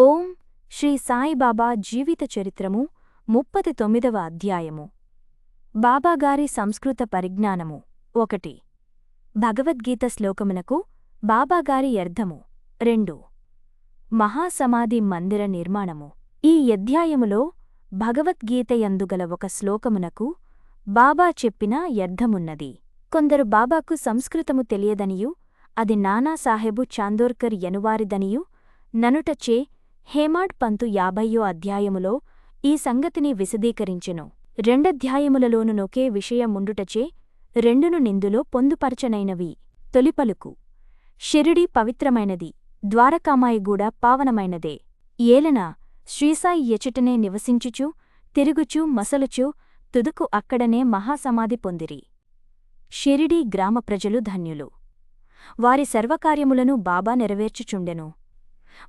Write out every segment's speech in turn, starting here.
ఓం శ్రీ సాయిబాబా జీవిత చరిత్రము ముప్పది తొమ్మిదవ అధ్యాయము. బాబాగారి సంస్కృత పరిజ్ఞానము ఒకటి. భగవద్గీత శ్లోకమునకు బాబాగారి అర్థము రెండు. మహాసమాధి మందిర నిర్మాణము. ఈ అధ్యాయములో భగవద్గీతయందుగల ఒక శ్లోకమునకు బాబా చెప్పిన అర్థమున్నది కొందరు బాబాకు సంస్కృతము తెలియదనియు అది నానాసాహెబు చాందోర్కర్ ఎనువారిదనియు ననుటచే హేమాడ్ పంతు యాభయ్యో అధ్యాయములో ఈ సంగతిని విశదీకరించెను. రెండధ్యాయములలోను నొకే విషయముండుటచే రెండును నిందులో పొందుపరచనైనవి. తొలిపలుకు షిరిడి పవిత్రమైనది ద్వారకామాయిగూడ పావనమైనదే. ఏలన శ్రీసాయి ఎచటనే నివసించుచు తిరుగుచూ మసలుచూ తుదుకు అక్కడనే మహాసమాధి పొందిరి. షిరిడీ గ్రామ ప్రజలు ధన్యులు. వారి సర్వకార్యములను బాబా నెరవేర్చుచుండెను.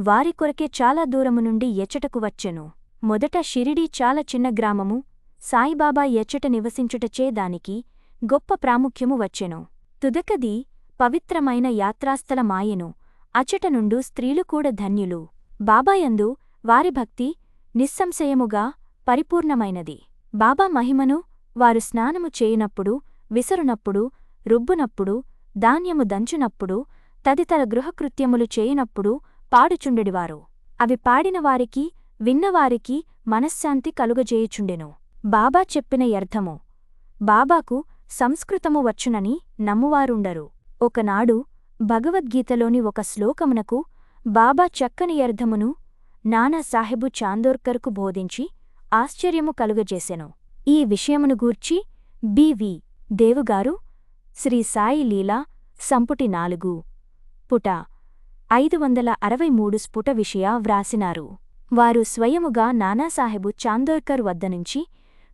వారి కొరకే చాలా దూరము నుండి ఎచ్చటకు వచ్చెను. మొదట షిరిడీ చాలా చిన్న గ్రామము సాయిబాబా ఎచ్చట నివసించుటచే దానికి గొప్ప ప్రాముఖ్యము వచ్చెను. తుదకది పవిత్రమైన యాత్రాస్థలమాయెను అచట అచటనుండు స్త్రీలు కూడా ధన్యులు. బాబాయందు వారి భక్తి నిస్సంశయముగా పరిపూర్ణమైనది. బాబా మహిమను వారు స్నానము చేయునప్పుడు విసరునప్పుడు రుబ్బునప్పుడు ధాన్యము దంచునప్పుడు తదితర గృహకృత్యములు చేయునప్పుడు పాడుచుండెడివారు. అవి పాడినవారికి విన్నవారికి మనశ్శాంతి కలుగజేయుచుండెను. బాబా చెప్పిన అర్థము బాబాకు సంస్కృతము వచ్చునని నమ్మువారుండరు. ఒకనాడు భగవద్గీతలోని ఒక శ్లోకమునకు బాబా చక్కని అర్థమును నానాసాహెబు చాందోర్కర్కు బోధించి ఆశ్చర్యము కలుగజేసెను. ఈ విషయమును గూర్చి బివి దేవుగారు శ్రీ సాయి లీలా సంపుటి నాలుగు. పుట ఐదు వందల అరవై మూడు స్ఫుట విషయ వ్రాసినారు. వారు స్వయముగా నానాసాహెబు చాందోర్కర్ వద్దనుంచి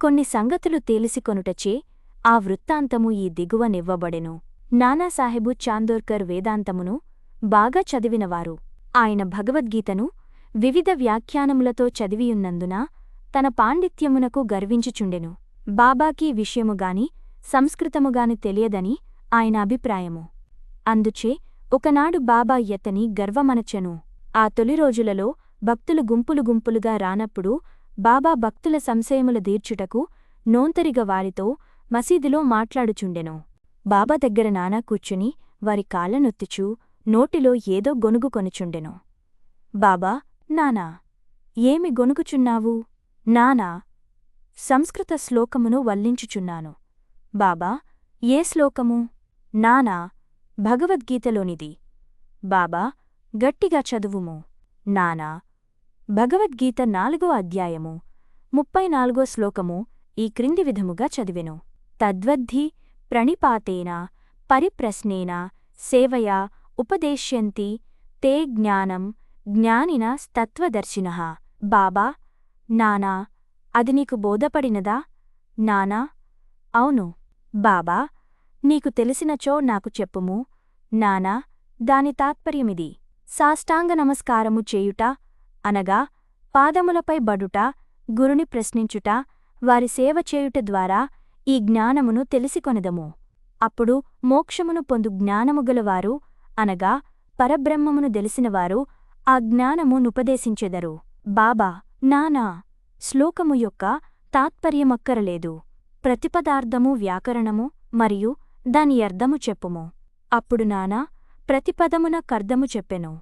కొన్ని సంగతులు తేలిసికొనుటచే ఆ వృత్తాంతము ఈ దిగువ నివ్వబడెను. నానాసాహెబు చాందోర్కర్ వేదాంతమును బాగా చదివినవారు. ఆయన భగవద్గీతను వివిధ వ్యాఖ్యానములతో చదివియున్నందున తన పాండిత్యమునకు గర్వించుచుండెను. బాబాకీ విషయముగాని సంస్కృతముగాని తెలియదని ఆయన అభిప్రాయము. అందుచే ఒకనాడు బాబా యతని గర్వమనచెను. ఆ తొలి రోజులలో భక్తులు గుంపులు గుంపులుగా రానప్పుడు బాబా భక్తుల సంశయముల దీర్చుటకు నోంతరిగ వారితో మసీదులో మాట్లాడుచుండెను. బాబా దగ్గర నానా కూర్చుని వారి కాళ్ళనొత్తుచూ నోటిలో ఏదో గొనుగు కొనుచుండెను. బాబా నానా ఏమి గొనుగుచున్నావు నానా సంస్కృత శ్లోకమును వల్లించుచున్నాను. బాబా ఏ శ్లోకము? నానా భగవద్గీతలోనిది. బాబా గట్టిగా చదువుము. నానా భగవద్గీత నాలుగో అధ్యాయము ముప్పై నాలుగో శ్లోకము ఈ క్రింది విధముగా చదివెను. తద్వద్ధి ప్రణిపాతేన పరిప్రశ్నేన సేవయా ఉపదేశ్యంతి తే జ్ఞానం జ్ఞానిన తత్వదర్శిన బాబా నానా అది నీకు బోధపడినదా? నానా అవును. బాబా నీకు తెలిసినచో నాకు చెప్పుము. నానా దాని తాత్పర్యమిది. సాష్టాంగ నమస్కారము చేయుట అనగా పాదములపై బడుట గురుని ప్రశ్నించుట వారి సేవ చేయుట ద్వారా ఈ జ్ఞానమును తెలిసికొనదము. అప్పుడు మోక్షమును పొందు జ్ఞానముగలవారు అనగా పరబ్రహ్మమును తెలిసినవారు ఆ జ్ఞానము నుపదేశించెదరు. బాబా నానా శ్లోకము యొక్క తాత్పర్యమక్కరలేదు. ప్రతిపదార్థము వ్యాకరణము మరియు దాని అర్థము చెప్పుము. అప్పుడు నానా ప్రతిపదమున కర్ధము చెప్పెను.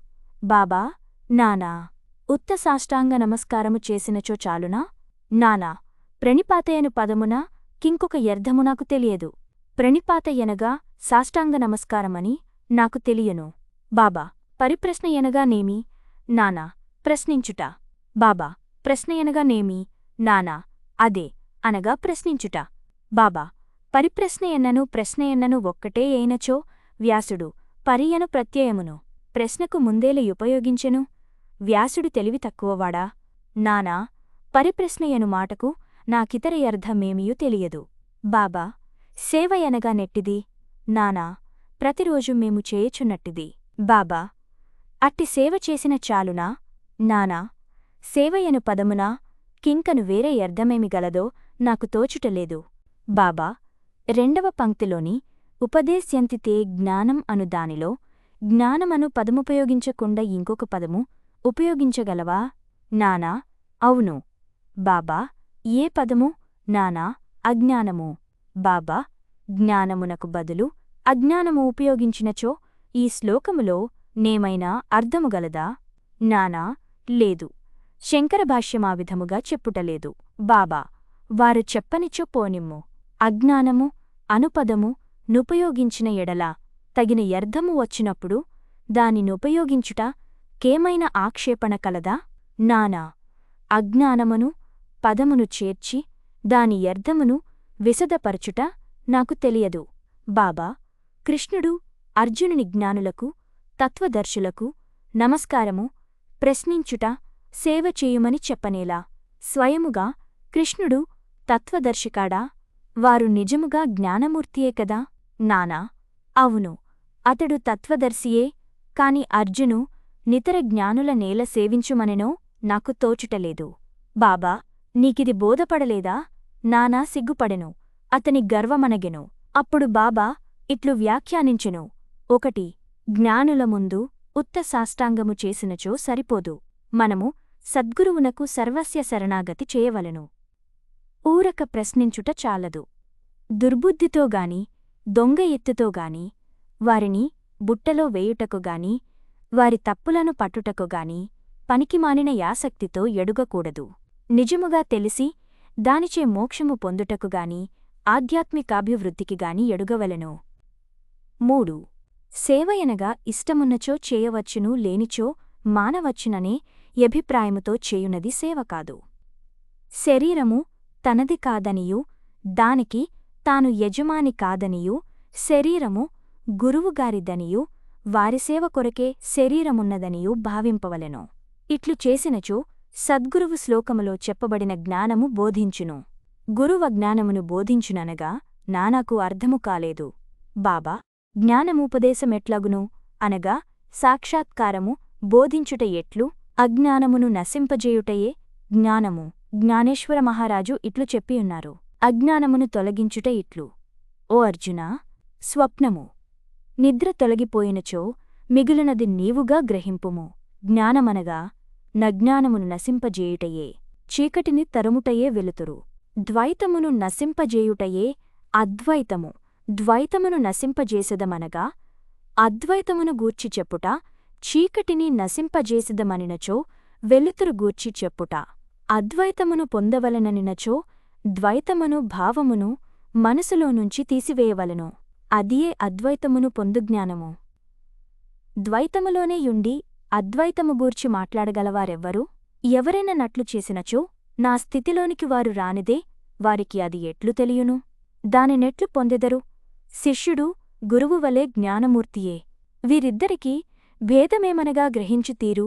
బాబా నానా ఉత్త సాష్టాంగ నమస్కారము చేసినచో చాలునా? నానా ప్రణిపాతయను పదమున కింకొక ఎర్ధము నాకు తెలియదు. ప్రణిపాతయనగా సాష్టాంగ నమస్కారమని నాకు తెలియను. బాబా పరిప్రశ్నయనగా నేమి? నానా ప్రశ్నించుట. బాబా ప్రశ్న ఎనగా నేమి? నానా అదే అనగా ప్రశ్నించుట. బాబా పరిప్రశ్నయన్నను ప్రశ్నయన్నను ఒక్కటే అయినచో వ్యాసుడు పరియను ప్రత్యయమును ప్రశ్నకు ముందేల ఉపయోగించెను? వ్యాసుడు తెలివి తక్కువవాడా? నానా పరిప్రశ్నయను మాటకు నాకితర అర్థమేమియూ తెలియదు. బాబా సేవయనగా నెట్టిది? నానా ప్రతిరోజు మేము చేయుచున్నట్టిది. బాబా అట్టి సేవ చేసిన చాలునా? నానా సేవయను పదమునా? కింకను వేరే అర్థమేమి గలదో నాకు తోచుటలేదు బాబా రెండవ పంక్తిలోని ఉపదేశ్యంతితే జ్ఞానం అను దానిలో జ్ఞానమను పదముపయోగించకుండా ఇంకొక పదము ఉపయోగించగలవా? నానా అవును. బాబా ఏ పదము? నానా అజ్ఞానము. బాబా జ్ఞానమునకు బదులు అజ్ఞానము ఉపయోగించినచో ఈ శ్లోకములో నేమైనా అర్థముగలదా నానా లేదు. శంకర భాష్యమా విధముగా చెప్పుటలేదు. బాబా వారు చెప్పనిచో పోనిమ్ము. అజ్ఞానము అనుపదము నుపయోగించిన ఎడల తగిన యర్థము వచ్చినప్పుడు దానినుపయోగించుట కేమైన ఆక్షేపణ కలదా? నానా! అజ్ఞానమును పదమును చేర్చి దాని యర్థమును విశదపరచుట నాకు తెలియదు. బాబా! కృష్ణుడు అర్జునుని జ్ఞానులకు తత్వదర్శులకు నమస్కారము ప్రశ్నించుట సేవ చేయుమని చెప్పనేలా స్వయముగా కృష్ణుడు తత్వదర్శికాడా? వారు నిజముగా జ్ఞానమూర్తియే కదా? నానా. అవును. అతడు తత్వదర్శియే కాని అర్జును నితర జ్ఞానుల నేల సేవించుమనెనో నాకు తోచుటలేదు. బాబా నీకిది బోధపడలేదా? నానా సిగ్గుపడెను. అతని గర్వమనగెను. అప్పుడు బాబా ఇట్లు వ్యాఖ్యానించెను. ఒకటి జ్ఞానుల ముందు ఉత్త సాష్టాంగము చేసినచో సరిపోదు. మనము సద్గురువునకు సర్వస్య శరణాగతి చేయవలెను. ఊరక ప్రశ్నించుట చాలదు. దుర్బుద్ధితోగాని దొంగ ఎత్తుతోగాని వారిని బుట్టలో వేయుటకుగాని వారి తప్పులను పట్టుటకుగాని పనికిమానిన యాసక్తితో ఎడుగకూడదు. నిజముగా తెలిసి దానిచే మోక్షము పొందుటకుగాని ఆధ్యాత్మికాభివృద్ధికిగాని ఎడుగవలెను. మూడు. సేవయనగా ఇష్టమున్నచో చేయవచ్చును లేనిచో మానవచ్చుననే యభిప్రాయముతో చేయునది సేవ కాదు. శరీరము తనది కాదనియూ దానికి తాను యజమాని కాదనియూ శరీరము గురువుగారిదనియూ వారి సేవ కొరకే శరీరమున్నదనియూ భావింపవలెను. ఇట్లు చేసినచో సద్గురువు శ్లోకములో చెప్పబడిన జ్ఞానము బోధించును. గురువ జ్ఞానమును బోధించుననగా నానాకు అర్థము కాలేదు. బాబా జ్ఞానముపదేశమెట్లగును? అనగా సాక్షాత్కారము బోధించుట ఎట్లు? అజ్ఞానమును నశింపజేయుటయే జ్ఞానము. జ్ఞానేశ్వర మహారాజు ఇట్లు చెప్పియున్నారు అజ్ఞానమును తొలగించుట ఇట్లు. ఓ అర్జునా స్వప్నము. నిద్ర తొలగిపోయినచో మిగులునది నీవుగా గ్రహింపుము. జ్ఞానమనగా నజ్ఞానమును నశింపజేయుటయే చీకటిని తరుముటయే వెలుతురు. ద్వైతమును నశింపజేయుటయే అద్వైతము. ద్వైతమును నశింపజేసదమనగా అద్వైతమును గూర్చి చెప్పుట చీకటిని నశింపజేసెదమనినచో వెలుతురు గూర్చి చెప్పుట. అద్వైతమును పొందవలననినచో ద్వైతమును భావమును మనసులోనుంచి తీసివేయవలను. అదియే అద్వైతమును పొందుజ్ఞానము ద్వైతములోనే యుండి అద్వైతము గూర్చి మాట్లాడగలవారెవ్వరు? ఎవరైనా నట్లు చేసినచో నా స్థితిలోనికి వారు రానిదే వారికి అది ఎట్లు తెలియును? దానినెట్లు పొందెదరు? శిష్యుడు గురువు వలె జ్ఞానమూర్తియే. వీరిద్దరికీ భేదమేమనగా గ్రహించు తీరు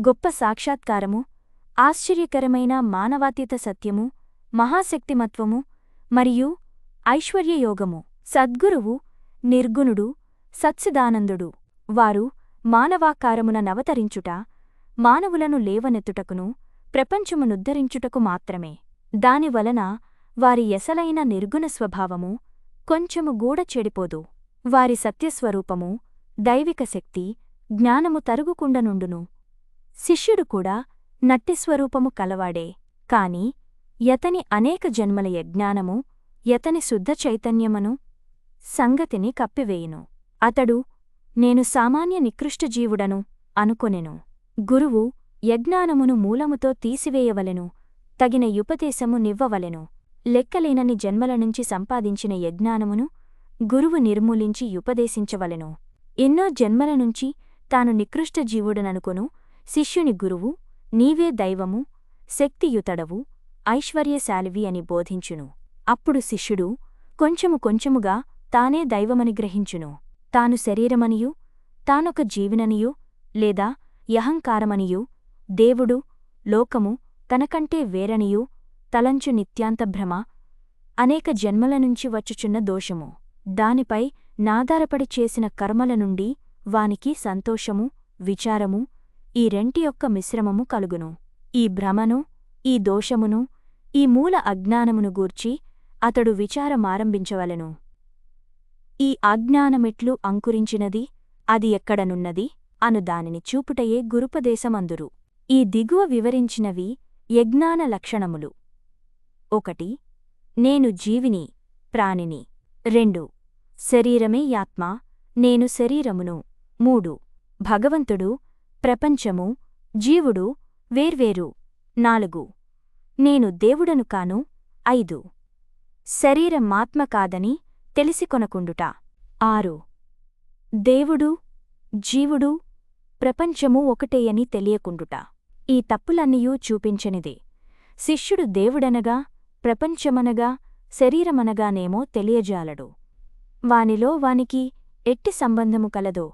గొప్ప సాక్షాత్కారము? ఆశ్చర్యకరమైన మానవాతీత సత్యము మహాశక్తిమత్వము మరియు ఐశ్వర్యయోగము. సద్గురువు నిర్గుణుడు సత్సిదానందుడు వారు మానవాకారమున నవతరించుట మానవులను లేవనెత్తుటకును ప్రపంచమునుద్ధరించుటకు మాత్రమే. దానివలన వారి ఎసలైన నిర్గుణ స్వభావము కొంచెము గూడ చెడిపోదు. వారి సత్యస్వరూపము దైవిక శక్తి జ్ఞానము తరుగుకుండనుండును. శిష్యుడు కూడా నట్టిస్వరూపము కలవాడే. కాని యతని అనేక జన్మల యజ్ఞానము యతని శుద్ధ చైతన్యమును సంగతిని కప్పివేయును. అతడు నేను సామాన్య నికృష్టజీవుడను అనుకొనెను. గురువు యజ్ఞానమును మూలముతో తీసివేయవలెను తగిన యుపదేశము నివ్వవలెను. లెక్కలేనని జన్మల నుంచి సంపాదించిన యజ్ఞానమును గురువు నిర్మూలించి యుపదేశించవలెను. ఎన్నో జన్మల నుంచి తాను నికృష్టజీవుడననుకొను శిష్యుని గురువు నీవే దైవము శక్తియుతడవు ఐశ్వర్యశాలివి అని బోధించును. అప్పుడు శిష్యుడు కొంచెము కొంచెముగా తానే దైవమని గ్రహించును. తాను శరీరమనియు తానొక జీవిననియు లేదా యహంకారమనియు దేవుడు లోకము తనకంటే వేరనియు తలంచు నిత్యాంతభ్రమ అనేక జన్మల నుంచి వచ్చుచున్న దోషము. దానిపై నాధారపడి చేసిన కర్మల నుండి వానికి సంతోషము విచారము ఈ రెంటి యొక్క మిశ్రమము కలుగును. ఈ భ్రమను ఈ దోషమును ఈ మూల అజ్ఞానమును గూర్చి అతడు విచారమారంభించవలెను ఈ అజ్ఞానమిట్లు అంకురించినది అది ఎక్కడనున్నది అను దానిని చూపుటయే గురుపదేశమందురు. ఈ దిగువ వివరించినవి యజ్ఞాన లక్షణములు. ఒకటి నేను జీవిని ప్రాణిని. రెండు శరీరమే యాత్మ నేను శరీరమును. మూడు భగవంతుడు ప్రపంచము జీవుడు వేర్వేరు. నాలుగు. నేను దేవుడను కాను ఐదు. శరీరమాత్మ కాదని తెలిసికొనకుండుట. ఆరు. దేవుడు జీవుడు ప్రపంచము ఒకటేయని తెలియకుండుట. ఈ తప్పులన్నయూ చూపించనిదే. శిష్యుడు దేవుడనగా ప్రపంచమనగా శరీరమనగానేమో తెలియజాలడు. వానిలో వానికి ఎట్టి సంబంధము కలదో.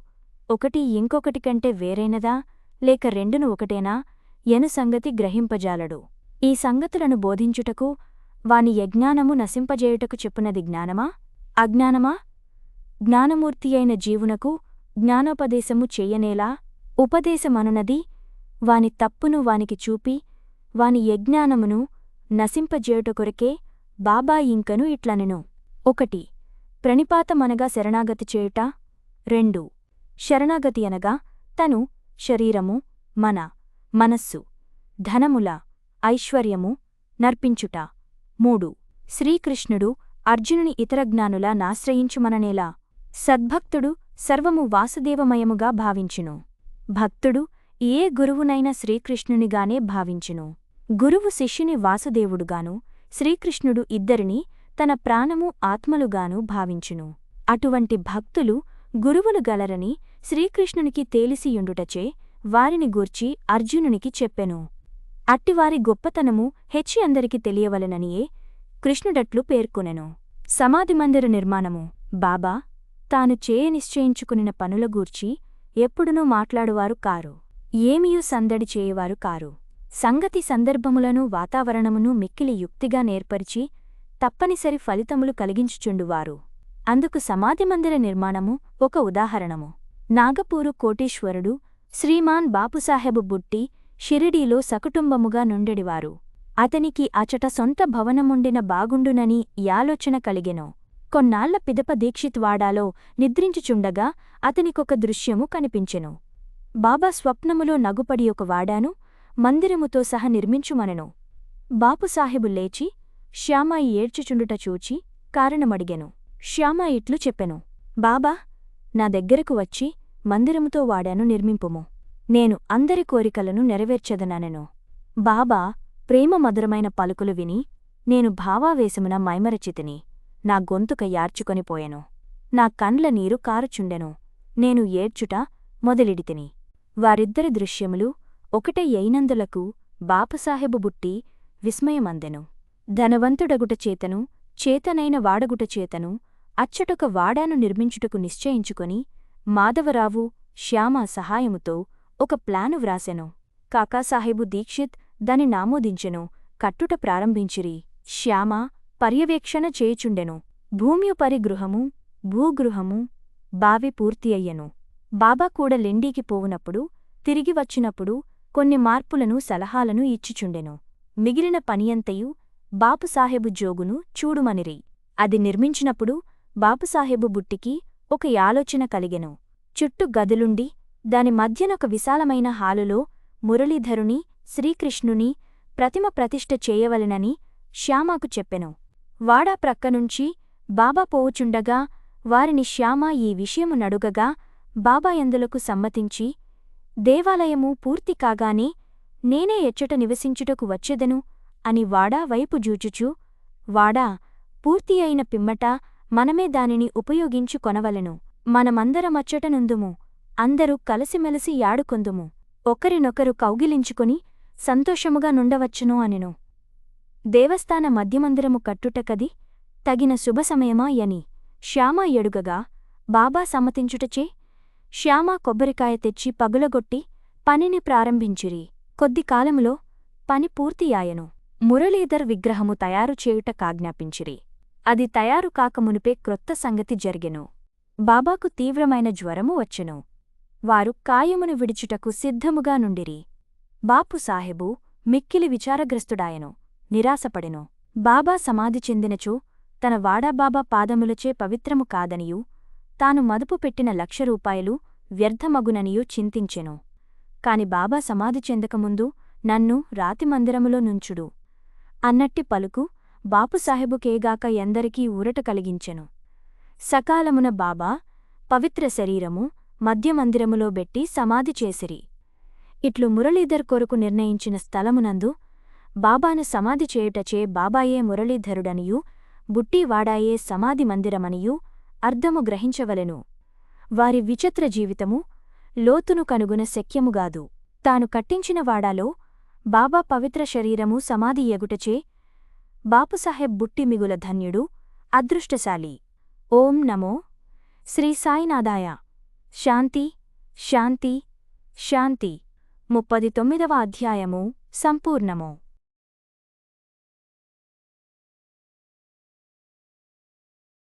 ఒకటి ఇంకొకటి కంటే వేరైనదా? లేక రెండును ఒకటేనా? ఎను సంగతి గ్రహింపజాలడు. ఈ సంగతులను బోధించుటకు వాని యజ్ఞానము నశింపజేయుటకు చెప్పునది జ్ఞానమా? అజ్ఞానమా? జ్ఞానమూర్తి అయిన జీవునకు జ్ఞానోపదేశము చెయ్యనేలా ఉపదేశమనునది వాని తప్పును వానికి చూపి వాని యజ్ఞానమును నశింపజేయుట కొరకే బాబా ఇంకను ఇట్లనెను. ఒకటి ప్రణిపాతమనగా శరణాగతి చేయుట. రెండు శరణాగతి అనగా తను శరీరము మన మనస్సు ధనముల ఐశ్వర్యము నర్పించుట. మూడు. శ్రీకృష్ణుడు అర్జునుని ఇతర జ్ఞానుల నాశ్రయించుమననేలా సద్భక్తుడు సర్వము వాసుదేవమయముగా భావించును. భక్తుడు ఏ గురువునైనా శ్రీకృష్ణునిగానే భావించును. గురువు శిష్యుని వాసుదేవుడుగాను శ్రీకృష్ణుడు ఇద్దరిని తన ప్రాణము ఆత్మలుగాను భావించును. అటువంటి భక్తులు గురువులు గలరని శ్రీకృష్ణునికి తేలిసియుండుటచే వారిని గూర్చి అర్జునునికి చెప్పెను. అట్టివారి గొప్పతనము హెచ్చి అందరికి తెలియవలెననియే కృష్ణుడట్లు పేర్కొనెను. సమాధిమందిర నిర్మాణము బాబా తాను చేయ నిశ్చయించుకునిన పనుల గూర్చి ఎప్పుడునూ మాట్లాడువారు కారు. ఏమియూ సందడి చేయవారు కారు. సంగతి సందర్భములను వాతావరణమును మిక్కిలి యుక్తిగా నేర్పరిచి తప్పనిసరి ఫలితములు కలిగించుచుండువారు. అందుకు సమాధిమందిర నిర్మాణము ఒక ఉదాహరణము. నాగపూరు కోటీశ్వరుడు శ్రీమాన్ బాపుసాహెబు బుట్టి షిరిడీలో సకుటుంబముగా నుండెడివారు. అతనికి అచట సొంత భవనముండిన బాగుండునని యాలోచన కలిగెను. కొన్నాళ్ళ పిదప దీక్షిత్ వాడాలో నిద్రించుచుండగా అతనికొక దృశ్యము కనిపించెను. బాబా స్వప్నములో నగుపడి ఒక వాడాను మందిరముతో సహ నిర్మించుమనెను. బాపుసాహెబు లేచి శ్యామాయి ఏడ్చుచుండుట చూచి కారణమడిగెను. శ్యామ ఇట్లు చెప్పెను. బాబా నా దగ్గరకు వచ్చి మందిరముతో వాడాను నిర్మింపుము. నేను అందరి కోరికలను నెరవేర్చదననెను. బాబా ప్రేమ మధురమైన పలుకులు విని నేను భావావేశమున మైమరచితిని. నా గొంతుక యార్చుకొనిపోయెను నా కండ్ల నీరు కారుచుండెను. నేను ఏడ్చుట మొదలిడితిని. వారిద్దరి దృశ్యములు ఒకటే అయినందులకు బాపసాహెబు బుట్టి విస్మయమందెను. ధనవంతుడగుట చేతను చేతనైన వాడగుట చేతను అచ్చటొక వాడాను నిర్మించుటకు నిశ్చయించుకొని మాధవరావు శ్యామ సహాయముతో ఒక ప్లాను వ్రాసెను. కాకాసాహెబు దీక్షిత్ దాని నామోదించెను కట్టుట ప్రారంభించిరి. శ్యామ పర్యవేక్షణ చేయుచుండెను. భూమ్యుపరి గృహము భూగృహము బావి పూర్తి అయ్యెను. బాబా కూడా లెండీకి పోవునప్పుడు తిరిగి వచ్చినప్పుడు కొన్ని మార్పులను సలహాలను ఇచ్చుచుండెను. మిగిలిన పనియంతయు బాపుసాహెబు జోగును చూడుమనిరి. అది నిర్మించినప్పుడు బాపుసాహెబు బుట్టికి ఒక ఆలోచన కలిగెను. చుట్టు గదులుండి దాని మధ్యనొక విశాలమైన హాలులో మురళీధరుని శ్రీకృష్ణుని ప్రతిమ ప్రతిష్ఠ చేయవలెనని శ్యామాకు చెప్పెను. వాడా ప్రక్కనుంచి బాబా పోవుచుండగా వారిని శ్యామ ఈ విషయము నడుగగా బాబా ఎందులకు సమ్మతించి దేవాలయము పూర్తి కాగానే నేనే ఎచ్చట నివసించుటకు వచ్చెదను అని వాడా వైపు జూచుచూ వాడా పూర్తి అయిన పిమ్మట మనమే దానిని ఉపయోగించు కొనవలెను. మనమందరమచ్చటనుందుము. అందరూ కలిసిమెలిసి యాడుకొందుము. ఒకరినొకరు కౌగిలించుకుని సంతోషముగా నుండవచ్చును అనెను. దేవస్థాన మధ్యమందిరము కట్టుటకది తగిన శుభసమయమా యని శ్యామ ఎడుగగా బాబా సమ్మతించుటచే శ్యామ కొబ్బరికాయ తెచ్చి పగులగొట్టి పనిని ప్రారంభించిరి. కొద్ది కాలములో పని పూర్తియాయెను. మురళీధర్ విగ్రహము తయారు చేయుట కాజ్ఞాపించిరి. అది తయారు కాకమునుపే క్రొత్త సంగతి జరిగెను. బాబాకు తీవ్రమైన జ్వరము వచ్చెను. వారు కాయమును విడిచుటకు సిద్ధముగా నుండిరి. బాపు సాహెబు మిక్కిలి విచారగ్రస్తుడాయెను. నిరాశపడెను. బాబా సమాధి చెందినచో తన వాడాబాబా పాదములచే పవిత్రము కాదనియూ తాను మదుపు పెట్టిన లక్ష రూపాయలు వ్యర్థమగుననియూ చింతించెను. కాని బాబా సమాధి చెందకముందు నన్ను రాతి మందిరములో నుంచుడు. అన్నట్టి పలుకు బాపుసాహెబుకేగాక ఎందరికీ ఊరట కలిగించెను. సకాలమున బాబా పవిత్ర శరీరము మధ్యమందిరములో బెట్టి సమాధి చేసిరి. ఇట్లు మురళీధర్ కొరకు నిర్ణయించిన స్థలమునందు బాబాను సమాధి చేయుటచే బాబాయే మురళీధరుడనియూ బుట్టివాడాయే సమాధి మందిరమనియూ అర్ధము గ్రహించవలెను. వారి విచిత్ర జీవితము లోతును కనుగున శక్యముగాదు తాను కట్టించిన వాడాలో బాబా పవిత్ర శరీరము సమాధి ఎగుటచే బాపుసాహెబ్ బుట్టి మిగుల ధన్యుడు అదృష్టశాలి. ఓం నమో. శ్రీ సాయినాథాయ. శాంతి శాంతి శాంతి. ముప్పది తొమ్మిదవ అధ్యాయము సంపూర్ణము.